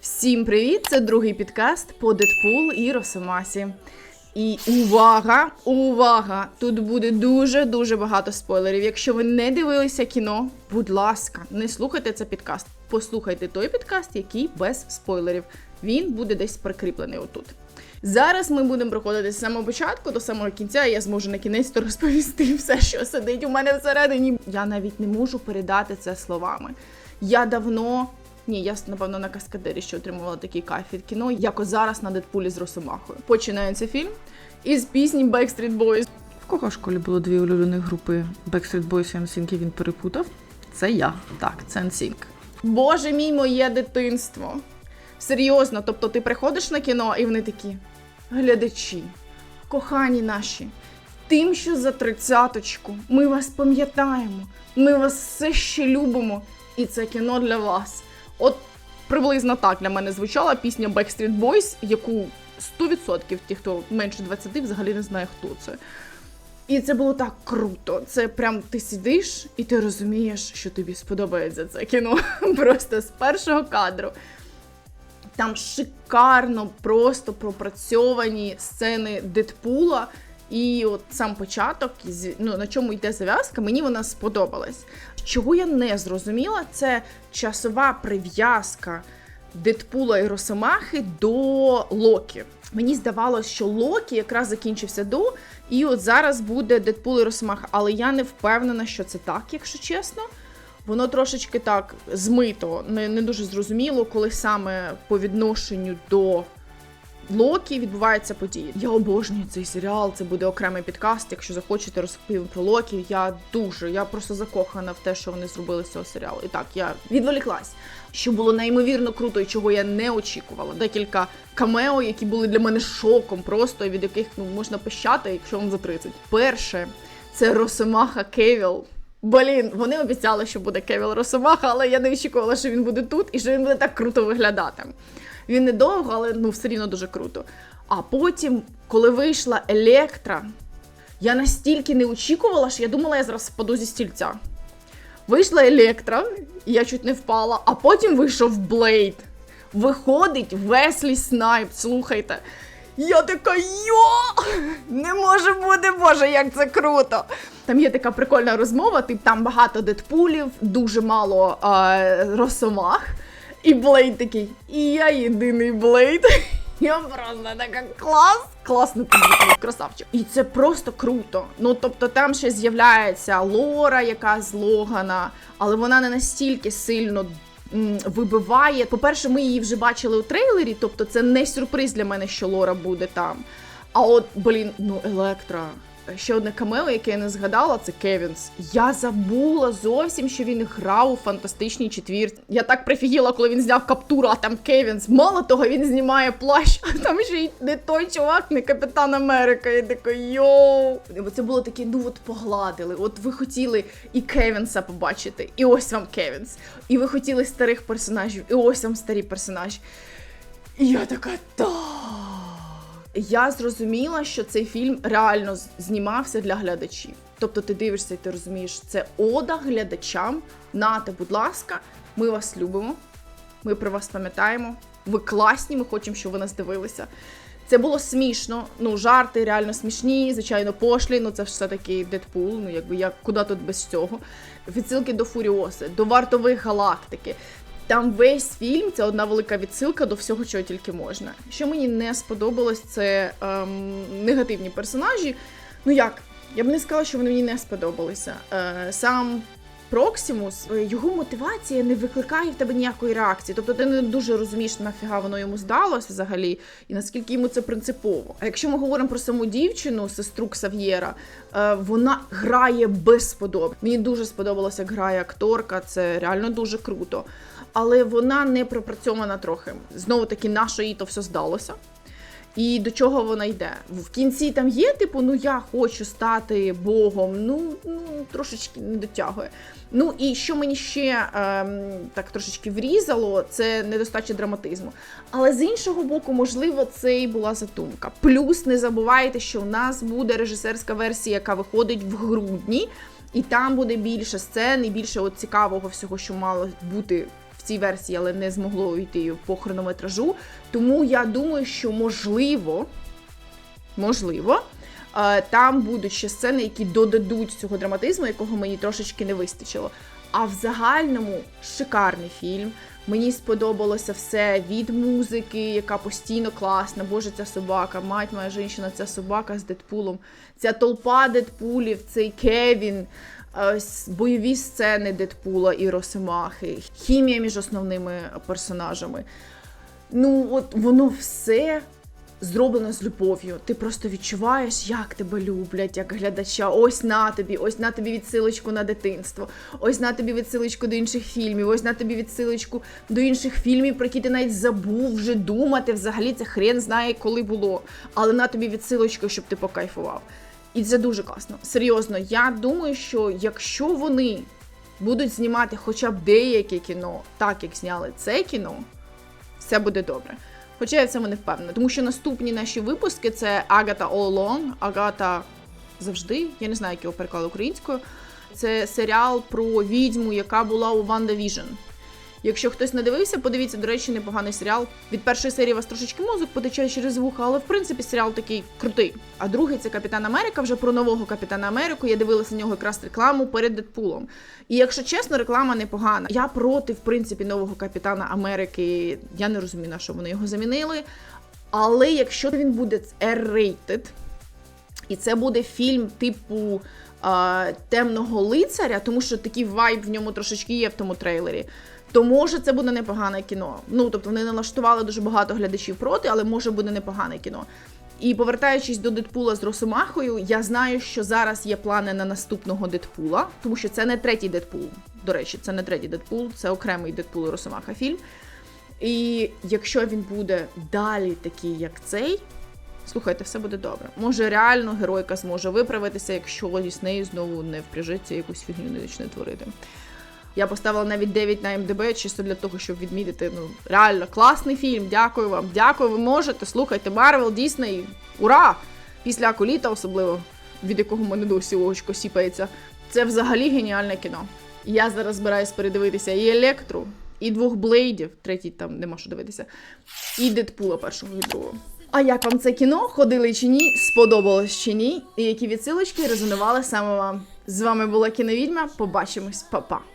Всім привіт! Це другий підкаст по Дедпул і Росомасі. І увага! Увага! Тут буде дуже дуже багато спойлерів. Якщо ви не дивилися кіно, будь ласка, не слухайте цей підкаст. Послухайте той підкаст, який без спойлерів. Він буде десь прикріплений отут. Зараз ми будемо проходити з самого початку до самого кінця. і Я зможу на кінець то розповісти все, що сидить у мене всередині. Я навіть не можу передати це словами. Я давно. Ні, я напевно на каскадері ще отримувала такий кайф від кіно, як от зараз на Дедпулі з Росомахою. Починається фільм із пісні Backstreet Boys. В кого в школі було дві улюблених групи Backstreet Boys і NSYNC, і він перепутав? Це я. Так, це NSYNC. Боже мій, моє дитинство. Серйозно, тобто ти приходиш на кіно, і вони такі глядачі, кохані наші, тим, що за тридцяточку, ми вас пам'ятаємо, ми вас все ще любимо, і це кіно для вас. От приблизно так для мене звучала пісня Backstreet Boys, яку 100% ті, хто менше 20, взагалі не знає, хто це. І це було так круто. Це прям ти сидиш і ти розумієш, що тобі сподобається це кіно. Просто з першого кадру. Там шикарно просто пропрацьовані сцени Дедпула. І от сам початок, ну, на чому йде зав'язка, мені вона сподобалась. Чого я не зрозуміла, це часова прив'язка Дедпула і Росомахи до Локі. Мені здавалось, що Локі якраз закінчився до, і от зараз буде Дедпул і Росомаха. Але я не впевнена, що це так, якщо чесно. Воно трошечки так змито, не, не дуже зрозуміло, коли саме по відношенню до Локі відбуваються події. Я обожнюю цей серіал. Це буде окремий підкаст. Якщо захочете розповім про Локі. Я дуже, я просто закохана в те, що вони зробили з цього серіалу. І так, я відволіклась. Що було неймовірно круто і чого я не очікувала. Декілька камео, які були для мене шоком, просто від яких ну можна пищати, якщо вам за 30. Перше, це Росомаха Кевіл. Блін, вони обіцяли, що буде Кевіл Росомаха, але я не очікувала, що він буде тут і що він буде так круто виглядати. Він недовго, але ну все рівно дуже круто. А потім, коли вийшла Електра, я настільки не очікувала, що я думала, я зараз впаду зі стільця. Вийшла Електра, я чуть не впала, а потім вийшов Блейд. Виходить Веслі Снайп, слухайте. Я така йо! Не може бути, боже, як це круто! Там є така прикольна розмова, тип там багато дедпулів, дуже мало е, росомах. І Блейд такий, і я єдиний Блейд. Я просто така клас! Класно підготував, красавчик. І це просто круто. Ну тобто там ще з'являється Лора, яка з Логана, але вона не настільки сильно вибиває. По-перше, ми її вже бачили у трейлері, тобто це не сюрприз для мене, що Лора буде там. А от, блін, ну Електра. Ще одне камео, яке я не згадала, це Кевінс. Я забула зовсім, що він грав у фантастичній четвірці. Я так прифігіла, коли він зняв каптуру, а там Кевінс. Мало того, він знімає плащ, а там ще й не той чувак, не капітан Америка. Я така йоу. Бо Це було таке, ну от погладили. От ви хотіли і Кевінса побачити, і ось вам Кевінс. І ви хотіли старих персонажів, і ось вам старі персонажі. І я така так. Я зрозуміла, що цей фільм реально знімався для глядачів. Тобто ти дивишся і ти розумієш, це ода глядачам. Нате, будь ласка, ми вас любимо, ми про вас пам'ятаємо. Ви класні, ми хочемо, щоб ви нас дивилися. Це було смішно. Ну, жарти реально смішні, звичайно, пошлі. Ну це ж все-таки Дедпул. Ну якби я куди тут без цього. Відсилки до Фуріоси, до вартових галактики. Там весь фільм це одна велика відсилка до всього, чого тільки можна. Що мені не сподобалось, це ем, негативні персонажі. Ну як? Я б не сказала, що вони мені не сподобалися. Е, сам Проксімус, е, його мотивація не викликає в тебе ніякої реакції. Тобто ти не дуже розумієш, нафіга воно йому здалося взагалі, і наскільки йому це принципово. А якщо ми говоримо про саму дівчину, сестру Ксав'єра, е, вона грає безподобно. Мені дуже сподобалося, як грає акторка, це реально дуже круто. Але вона не пропрацьована трохи. Знову таки, на що їй то все здалося. І до чого вона йде? В кінці там є, типу, ну я хочу стати Богом. Ну, ну трошечки не дотягує. Ну і що мені ще ем, так трошечки врізало, це недостача драматизму. Але з іншого боку, можливо, це і була задумка. Плюс не забувайте, що у нас буде режисерська версія, яка виходить в грудні. І там буде більше сцен і більше от цікавого всього, що мало бути в цій версії, але не змогло йти по хронометражу. Тому я думаю, що можливо, можливо, е, там будуть ще сцени, які додадуть цього драматизму, якого мені трошечки не вистачило. А в загальному шикарний фільм. Мені сподобалося все від музики, яка постійно класна. Боже, ця собака, мать моя жінка, ця собака з Дедпулом, ця толпа Дедпулів, цей Кевін, бойові сцени Дедпула і Росомахи, хімія між основними персонажами. Ну, от воно все зроблено з любов'ю. Ти просто відчуваєш, як тебе люблять, як глядача. Ось на тобі, ось на тобі відсилочку на дитинство, ось на тобі відсилочку до інших фільмів, ось на тобі відсилочку до інших фільмів, про які ти навіть забув вже думати. Взагалі це хрен знає, коли було. Але на тобі відсилочку, щоб ти покайфував. І це дуже класно. Серйозно, я думаю, що якщо вони будуть знімати хоча б деяке кіно, так як зняли це кіно, все буде добре. Хоча я в цьому не впевнена, тому що наступні наші випуски це Агата All Along, Агата завжди. Я не знаю, як його переклали українською. Це серіал про відьму, яка була у Ванда Віжн. Якщо хтось не дивився, подивіться, до речі, непоганий серіал. Від першої серії вас трошечки мозок потече через вуха, але в принципі серіал такий крутий. А другий це Капітан Америка. Вже про нового Капітана Америку. Я дивилася на нього якраз рекламу перед Дедпулом. І якщо чесно, реклама непогана. Я проти, в принципі, нового Капітана Америки. Я не розумію, на що вони його замінили. Але якщо він буде R-rated, і це буде фільм типу темного лицаря, тому що такий вайб в ньому трошечки є в тому трейлері. То може це буде непогане кіно. Ну тобто вони налаштували дуже багато глядачів проти, але може буде непогане кіно. І повертаючись до Дедпула з Росомахою, я знаю, що зараз є плани на наступного Дедпула, тому що це не третій Дедпул. До речі, це не третій Дедпул, це окремий Дедпул і Росомаха фільм. І якщо він буде далі такий, як цей, слухайте, все буде добре. Може, реально геройка зможе виправитися, якщо Дісней знову не впряжеться якусь фігню не творити. Я поставила навіть 9 на МДБ, чисто для того, щоб відмітити. Ну, реально класний фільм. Дякую вам. Дякую, ви можете. Слухайте, Марвел, Дісней. Ура! Після Акуліта, особливо, від якого мене досі очко сіпається. Це взагалі геніальне кіно. Я зараз збираюсь передивитися і Електру, і двох блейдів, третій там нема що дивитися, і Дедпула першого і другого. А як вам це кіно? Ходили чи ні? Сподобалось чи ні? І які відсилочки резонували саме вам? З вами була кіновідьма. Побачимось, Па-па!